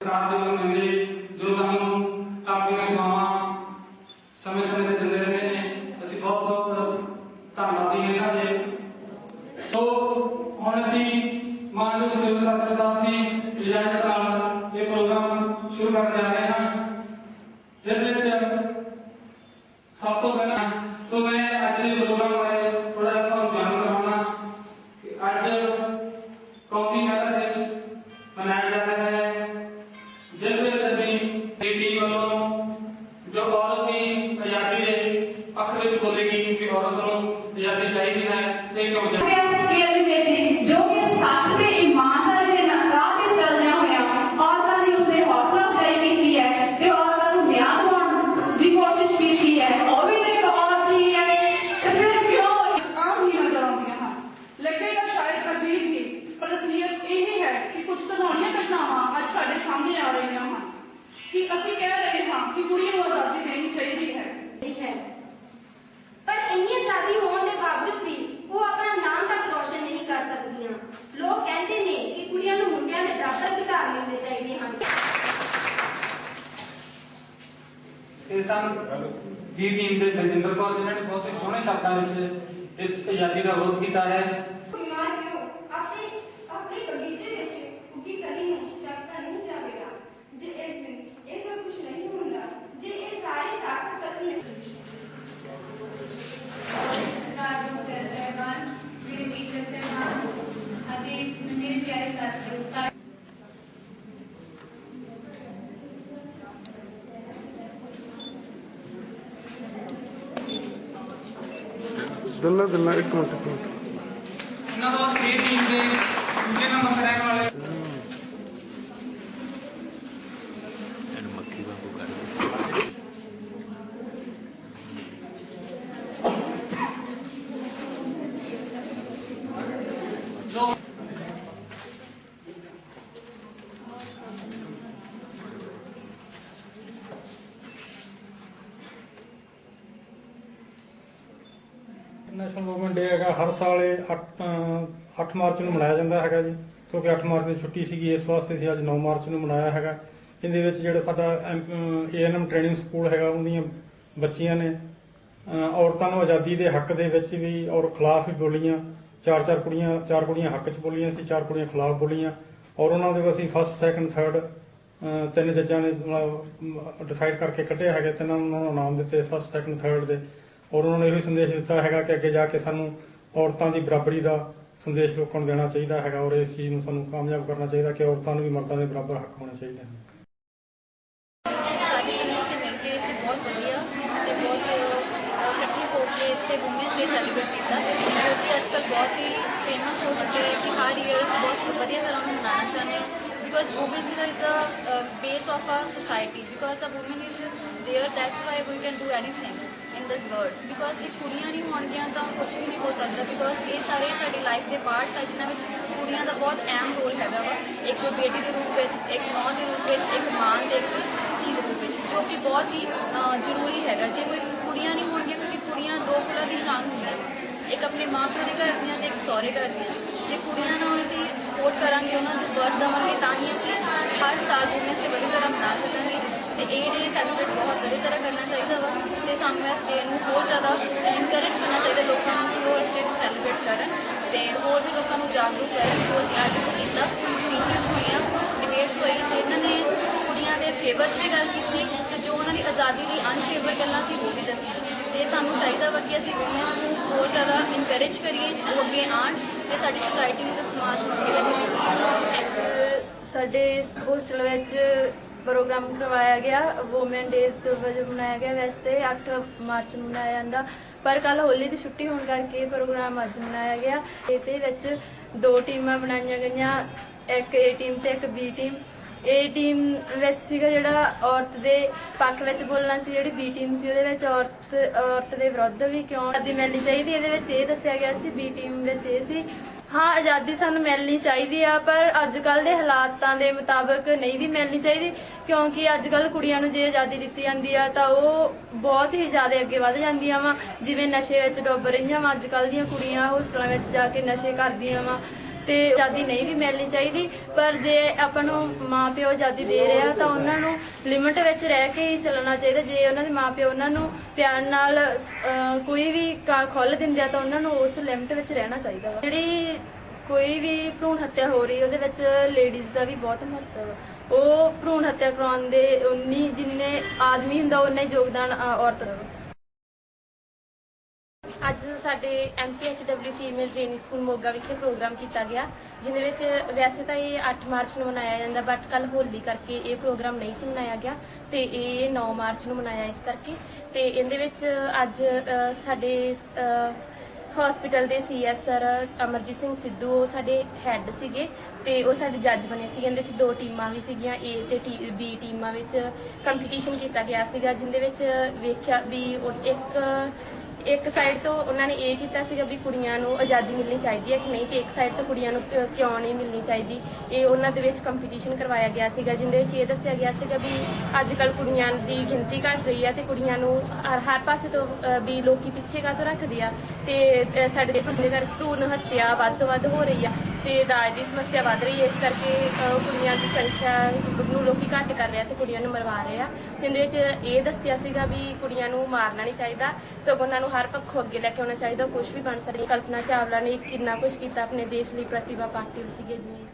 ਸਰਕਾਰ ਦੇ ਵੱਲੋਂ ਮਿਲਦੇ ਜੋ ਸਾਨੂੰ ਆਪਣੀਆਂ ਸੇਵਾਵਾਂ ਸਮੇਂ ਸਮੇਂ ਤੇ ਦਿੰਦੇ ਰਹਿੰਦੇ ਨੇ ਅਸੀਂ ਬਹੁਤ ਬਹੁਤ ਧੰਨਵਾਦੀ ਹਾਂ ਇਹਨਾਂ ਦੇ ਸੋ ਹੁਣ ਅਸੀਂ ਮਾਨਯੋਗ ਸਿਵਲ ਸਰਜਨ ਸਾਹਿਬ ਦੀ ਇਜਾਜ਼ਤ ਨਾਲ ਇਹ ਪ੍ਰੋਗਰਾਮ ਸ਼ੁਰੂ ਕਰਨ ਜਾ ਰਹੇ ਹਾਂ ਜਿਸ ਸਨ ਜੀ ਟੀਮ ਦੇ ਦਲਜਿੰਦਰ ਕੌਰ ਜਿਨ੍ਹਾਂ ਨੇ ਬਹੁਤ ਹੀ ਸੋਹਣੇ ਸ਼ਬਦਾਂ ਵਿੱਚ ਇਸ ਆਜ਼ਾਦੀ ਦਾ ਵਿਰੋਧ ਕੀਤਾ ਹੈ। ਬਿਮਾਰ ਕਿਉਂ? ਆਪਣੇ ਆਪਣੇ ਬਗੀਚੇ ਵਿੱਚ ਉੱਗੀ ਕਲੀ ਨੂੰ دلنا دلنا إلكم تكون ਹੈਗਾ, ਹਰ ਸਾਲ ਇਹ 8 8 ਮਾਰਚ ਨੂੰ ਮਨਾਇਆ ਜਾਂਦਾ ਹੈਗਾ ਜੀ, ਕਿਉਂਕਿ 8 ਮਾਰਚ ਦੀ ਛੁੱਟੀ ਸੀਗੀ, ਇਸ ਵਾਸਤੇ ਅਸੀਂ ਅੱਜ 9 ਮਾਰਚ ਨੂੰ ਮਨਾਇਆ ਹੈਗਾ। ਇਹਦੇ ਵਿੱਚ ਜਿਹੜਾ ਸਾਡਾ ਏਐਨਐਮ ਟ੍ਰੇਨਿੰਗ ਸਕੂਲ ਹੈਗਾ, ਉਹਦੀਆਂ ਬੱਚੀਆਂ ਨੇ ਔਰਤਾਂ ਨੂੰ ਆਜ਼ਾਦੀ ਦੇ ਹੱਕ ਦੇ ਵਿੱਚ ਵੀ, ਔਰ ਖਿਲਾਫ ਵੀ ਬੋਲੀਆਂ, ਚਾਰ ਚਾਰ ਕੁੜੀਆਂ ਚਾਰ ਕੁੜੀਆਂ ਹੱਕ 'ਚ ਬੋਲੀਆਂ ਸੀ, ਚਾਰ ਕੁੜੀਆਂ ਖਿਲਾਫ ਬੋਲੀਆਂ, ਔਰ ਉਹਨਾਂ ਦੇ ਅਸੀਂ ਫਸਟ ਸੈਕੰਡ ਥਰਡ ਤਿੰਨ ਜੱਜਾਂ ਨੇ ਡਿਸਾਈਡ ਕਰਕੇ ਕੱਢਿਆ ਹੈਗਾ, ਤਿੰਨਾਂ ਨੂੰ ਉਹਨਾਂ ਨੂੰ ਇਨਾਮ ਦਿੱਤੇ ਫਸਟ ਸੈਕੰਡ ਥਰਡ ਦੇ, ਔਰ ਉਹਨਾਂ ਨੇ ਇਹ ਵੀ ਸੰਦੇਸ਼ ਦਿੱਤਾ ਹੈਗਾ ਕਿ ਅੱਗੇ ਜਾ ਕੇ ਸਾਨੂੰ ਔਰਤਾਂ ਦੀ ਬਰਾਬਰੀ ਦਾ ਸੰਦੇਸ਼ ਲੋਕਾਂ ਨੂੰ ਦੇਣਾ ਚਾਹੀਦਾ ਹੈਗਾ ਔਰ ਇਸ ਚੀਜ਼ ਨੂੰ ਸਾਨੂੰ ਕਾਮਯਾਬ ਕਰਨਾ ਚਾਹੀਦਾ ਕਿ ਔਰਤਾਂ ਨੂੰ ਵੀ ਮਰਦਾਂ ਦੇ ਬਰਾਬਰ ਹੱਕ ਹੋਣੇ ਚਾਹੀਦੇ ਹਨ ਜੋ because women is the uh, base of our society because the woman is there that's why we can do anything in this world because ਜੇ ਕੁੜੀਆਂ ਨਹੀਂ ਹੋਣਗੀਆਂ ਤਾਂ ਕੁਝ ਵੀ ਨਹੀਂ ਹੋ ਸਕਦਾ। ਬਿਕੋਜ਼ ਇਹ ਸਾਰੇ ਸਾਡੀ ਲਾਈਫ ਦੇ ਪਾਰਟਸ ਆ, ਜਿਨ੍ਹਾਂ ਵਿੱਚ ਕੁੜੀਆਂ ਦਾ ਬਹੁਤ ਅਹਿਮ ਰੋਲ ਹੈਗਾ ਵਾ। ਇੱਕ ਬੇਟੀ ਦੇ ਰੂਪ ਵਿੱਚ, ਇੱਕ ਮਾਂ ਦੇ ਰੂਪ ਵਿੱਚ, ਇੱਕ ਮਾਂ ਤੇ ਇੱਕ ਧੀ ਦੇ ਰੂਪ ਵਿੱਚ, ਜੋ ਕਿ ਬਹੁਤ ਹੀ ਜ਼ਰੂਰੀ ਹੈਗਾ। ਜੇ ਕੋਈ ਕੁੜੀਆਂ ਨਹੀਂ ਹੋਣਗੀਆਂ, ਕਿਉਂਕਿ ਕੁੜੀਆਂ ਦੋ ਕੁਲਾਂ ਦੀ ਸ਼ਾਨ ਹੁੰਦੀਆਂ ਇੱਕ ਆਪਣੇ ਮਾਂ ਪਿਓ ਦੇ ਘਰ ਦੀਆਂ ਤੇ ਇੱਕ ਸਹੁਰੇ ਘਰ ਦੀਆਂ। ਜੇ ਕੁੜੀਆਂ ਨਾਲ ਅਸੀਂ ਸਪੋਰਟ ਕਰਾਂਗੇ, ਉਹਨਾਂ ਨੂੰ ਬਰਥ ਦੇਵਾਂਗੇ, ਤਾਂ ਹੀ ਅਸੀਂ ਹਰ ਸਾਲ ਉਹਨਾਂ ਸੇ ਵਧੀਆ ਤਰ੍ਹਾਂ ਮਨਾ ਸਕਾਂਗੇ। ਤੇ ਇਹ ਡੇ ਸੈਲੀਬ੍ਰੇਟ ਬਹੁਤ ਵਧੀਆ ਤਰ੍ਹਾਂ ਕਰਨਾ ਚਾਹੀਦਾ ਵਾ ਤੇ ਸਾਨੂੰ ਇਸ ਡੇ ਨੂੰ ਹੋਰ ਜ਼ਿਆਦਾ ਇਨਕਰੇਜ ਕਰਨਾ ਚਾਹੀਦਾ ਲੋਕਾਂ ਨੂੰ ਕਿ ਉਹ ਇਸ ਡੇ ਨੂੰ ਸੈਲੀਬ੍ਰੇਟ ਕਰਨ ਤੇ ਹੋਰ ਵੀ ਲੋਕਾਂ ਨੂੰ ਜਾਗਰੂਕ ਕਰਨ ਜੋ ਅਸੀਂ ਅੱਜ ਇੱਥੇ ਕੀਤਾ। ਸਪੀਚਸ ਹੋਈਆਂ ਡਿਬੇਟਸ ਹੋਈ, ਜਿਨ੍ਹਾਂ ਨੇ ਕੁੜੀਆਂ ਦੇ ਫੇਵਰ 'ਚ ਵੀ ਗੱਲ ਕੀਤੀ ਤੇ ਜੋ ਉਹਨਾਂ ਦੀ ਆਜ਼ਾਦੀ ਲਈ ਅਨਫੇਵਰ ਗੱਲਾਂ ਸੀ ਉਹ ਵੀ ਦੱਸੀਆਂ। ਤੇ ਸਾਨੂੰ ਚਾਹੀਦਾ ਵਾ ਕਿ ਅਸੀਂ ਕੁੜੀਆਂ ਨੂੰ ਹੋਰ ਜ਼ਿਆਦਾ ਇਨਕਰੇਜ ਕਰੀਏ, ਉਹ ਅੱਗੇ ਆਉਣ ਤੇ ਸਾਡੀ ਸੋਸਾਇਟੀ ਨੂੰ ਤੇ ਸਮਾਜ ਨੂੰ ਅੱਗੇ ਲੈ ਕੇ ਚੱਲਣ ਸਾਡੇ ਹੋਸਟਲ ਵਿੱਚ ਪ੍ਰੋਗਰਾਮ ਕਰਵਾਇਆ ਗਿਆ ਔਮਨ ਡੇਜ਼ ਤੋਂ ਵਜੋਂ ਮਨਾਇਆ ਗਿਆ। ਵੈਸੇ 8 ਮਾਰਚ ਨੂੰ ਮਨਾਇਆ ਜਾਂਦਾ, ਪਰ ਕੱਲ ਹੋਲੀ ਦੀ ਛੁੱਟੀ ਹੋਣ ਕਰਕੇ ਪ੍ਰੋਗਰਾਮ ਅੱਜ ਮਨਾਇਆ ਗਿਆ। ਇਹਦੇ ਵਿੱਚ ਦੋ ਟੀਮਾਂ ਬਣਾਈਆਂ ਗਈਆਂ, ਇੱਕ ਏ ਟੀਮ ਤੇ ਇੱਕ ਬੀ ਟੀਮ ਏ ਟੀਮ ਵਿੱਚ ਸੀਗਾ ਜਿਹੜਾ ਔਰਤ ਦੇ ਪੱਖ ਵਿੱਚ ਬੋਲਣਾ ਸੀ, ਜਿਹੜੀ ਬੀ ਟੀਮ ਸੀ, ਉਹਦੇ ਵਿੱਚ ਔਰਤ ਔਰਤ ਦੇ ਵਿਰੁੱਧ ਵੀ ਕਿਉਂ ਆਜ਼ਾਦੀ ਮਿਲਣੀ ਚਾਹੀਦੀ? ਇਹਦੇ ਵਿੱਚ ਇਹ ਦੱਸਿਆ ਗਿਆ ਸੀ ਬੀ ਟੀਮ ਵਿੱਚ ਇਹ ਸੀ ਹਾਂ, ਆਜ਼ਾਦੀ ਸਾਨੂੰ ਮਿਲਣੀ ਚਾਹੀਦੀ ਆ, ਪਰ ਅੱਜ ਕੱਲ ਦੇ ਹਾਲਾਤਾਂ ਦੇ ਮੁਤਾਬਕ ਨਹੀਂ ਵੀ ਮਿਲਣੀ ਚਾਹੀਦੀ, ਕਿਉਂਕਿ ਅੱਜ ਕੱਲ ਕੁੜੀਆਂ ਨੂੰ ਜੇ ਆਜ਼ਾਦੀ ਦਿੱਤੀ ਜਾਂਦੀ ਆ, ਤਾਂ ਉਹ ਬਹੁਤ ਹੀ ਜ਼ਿਆਦਾ ਅੱਗੇ ਵਧ ਜਾਂਦੀਆਂ ਵਾ, ਜਿਵੇਂ ਨਸ਼ੇ ਵਿੱਚ ਡੁੱਬ ਰਹੀਆਂ ਵਾ ਅੱਜ ਕੱਲ ਦੀਆਂ ਕੁੜੀਆਂ ਹੋਸਟਲਾਂ ਵਿੱਚ ਜਾ ਕੇ ਨਸ਼ੇ ਕਰਦੀਆਂ ਵਾ। ਤੇ ਆਜ਼ਾਦੀ ਨਹੀਂ ਵੀ ਮਿਲਣੀ ਚਾਹੀਦੀ ਪਰ ਜੇ ਆਪਾਂ ਨੂੰ ਮਾਪਿਓ ਆਜ਼ਾਦੀ ਦੇ ਰਿਹਾ ਤਾਂ ਉਹਨਾਂ ਨੂੰ ਲਿਮਿਟ ਵਿੱਚ ਰਹਿ ਕੇ ਹੀ ਚੱਲਣਾ ਚਾਹੀਦਾ ਜੇ ਉਹਨਾਂ ਦੇ ਮਾਪਿਓ ਉਹਨਾਂ ਨੂੰ ਪਿਆਰ ਨਾਲ ਅਹ, ਕੋਈ ਵੀ ਖੁੱਲ ਦਿੰਦੇ ਆ ਤਾਂ ਉਹਨਾਂ ਨੂੰ ਉਸ ਲਿਮਿਟ ਵਿੱਚ ਰਹਿਣਾ ਚਾਹੀਦਾ ਵਾ ਜਿਹੜੀ ਕੋਈ ਵੀ ਭਰੂਣ ਹੱਤਿਆ ਹੋ ਰਹੀ ਉਹਦੇ ਵਿੱਚ ਲੇਡੀਜ਼ ਦਾ ਵੀ ਬਹੁਤ ਮਹੱਤਵ ਆ। ਉਹ ਭਰੂਣ ਹੱਤਿਆ ਕਰਾਉਣ ਦੇ ਉਨੀ ਜਿੰਨੇ ਆਦਮੀ ਹੁੰਦਾ ਉਨਾ ਹੀ ਯੋਗਦਾਨ ਅ, ਔਰਤ ਦਾ ਵਾ। ਅੱਜ ਸਾਡੇ MPHW female training school Moga ਵਿਖੇ ਪ੍ਰੋਗਰਾਮ ਕੀਤਾ ਗਿਆ ਜਿਹਦੇ ਵਿੱਚ ਵੈਸੇ ਤਾਂ ਇਹ 8 ਮਾਰਚ ਨੂੰ ਮਨਾਇਆ ਜਾਂਦਾ ਬਟ ਕੱਲ ਹੋਲੀ ਕਰਕੇ ਇਹ ਪ੍ਰੋਗਰਾਮ ਨਹੀਂ ਸੀ ਮਨਾਇਆ ਗਿਆ ਤੇ ਇਹ 9 ਮਾਰਚ ਨੂੰ ਮਨਾਇਆ ਇਸ ਕਰਕੇ। ਤੇ ਇਹਦੇ ਵਿੱਚ ਅੱਜ ਸਾਡੇ ਹਸਪੀਟਲ ਦੇ ਸੀਐਸਆਰ ਅਮਰਜੀਤ ਸਿੰਘ ਸਿੱਧੂ, ਉਹ ਸਾਡੇ ਹੈੱਡ ਸੀਗੇ ਤੇ ਉਹ ਸਾਡੇ ਜੱਜ ਬਣੇ ਸੀਗੇ। ਇਹਦੇ ਵਿੱਚ ਦੋ ਟੀਮਾਂ ਵੀ ਸੀਗੀਆਂ ਏ ਤੇ ਬੀ ਟੀਮਾਂ ਵਿੱਚ ਕੰਪੀਟੀਸ਼ਨ ਕੀਤਾ ਗਿਆ ਸੀਗਾ, ਜਿੰਦੇ ਵਿੱਚ ਵੇਖਿਆ ਵੀ ਉਹ ਇੱਕ ਇੱਕ ਸਾਈਡ ਤੋਂ ਉਹਨਾਂ ਨੇ ਇਹ ਕੀਤਾ ਸੀਗਾ ਵੀ ਕੁੜੀਆਂ ਨੂੰ ਆਜ਼ਾਦੀ ਮਿਲਣੀ ਚਾਹੀਦੀ ਹੈ ਕਿ ਨਹੀਂ ਤੇ ਇੱਕ ਸਾਈਡ ਤੋਂ ਕੁੜੀਆਂ ਨੂੰ ਅਹ, ਕਿਉਂ ਨਹੀਂ ਮਿਲਣੀ ਚਾਹੀਦੀ? ਇਹ ਉਹਨਾਂ ਦੇ ਵਿੱਚ ਕੰਪੀਟੀਸ਼ਨ ਕਰਵਾਇਆ ਗਿਆ ਸੀਗਾ ਜਿੰਦੇ ਵਿੱਚ ਇਹ ਦੱਸਿਆ ਗਿਆ ਸੀਗਾ ਵੀ ਅੱਜ ਕੱਲ ਕੁੜੀਆਂ ਦੀ ਗਿਣਤੀ ਘਟ ਰਹੀ ਹੈ ਤੇ ਕੁੜੀਆਂ ਨੂੰ ਹਰ ਹਰ ਪਾਸੇ ਤੋਂ ਅਹ, ਵੀ ਲੋਕੀ ਪਿੱਛੇ ਕਾਹਤੋਂ ਰੱਖਦੇ ਆ ਤੇ ਅਹ, ਸਾਡੇ ਦੇ ਬੰਦੇ ਕਰ ਭਰੂਣ ਹੱਤਿਆ ਵੱਧ ਤੋਂ ਵੱਧ ਹੋ ਰਹੀ ਆ। ਤੇ ਦਾਜ ਦੀ ਸਮੱਸਿਆ ਵੱਧ ਰਹੀ ਹੈ। ਇਸ ਕਰਕੇ ਅਹ, ਕੁੜੀਆਂ ਦੀ ਸੰਖਿਆ ਨੂੰ ਲੋਕੀ ਘੱਟ ਕਰ ਰਿਹਾ ਤੇ ਕੁੜੀਆਂ ਨੂੰ ਮਰਵਾ ਰਹੇ ਆ। ਜਿੰਦੇ ਵਿੱਚ ਇਹ ਦੱਸਿਆ ਸੀਗਾ ਵੀ ਕੁੜੀਆਂ ਨੂੰ ਮਾਰਨਾ ਨਹੀਂ ਚਾਹੀਦਾ। ਸਗੋਂ ਉਹਨਾਂ ਨੂੰ ਹਰ ਪੱਖੋਂ ਅੱਗੇ ਲੈ ਕੇ ਆਉਣਾ ਚਾਹੀਦਾ। ਕੁਝ ਵੀ ਬਣ ਸਕਦੀ। ਕਲਪਨਾ ਚਾਵਲਾ ਨੇ ਕਿੰਨਾ ਕੁਝ ਕੀਤਾ ਆਪਣੇ ਦੇਸ਼ ਲਈ ਪ੍ਰਤਿਭਾ ਪਾਟਿਲ ਸੀਗੇ ਜੀ।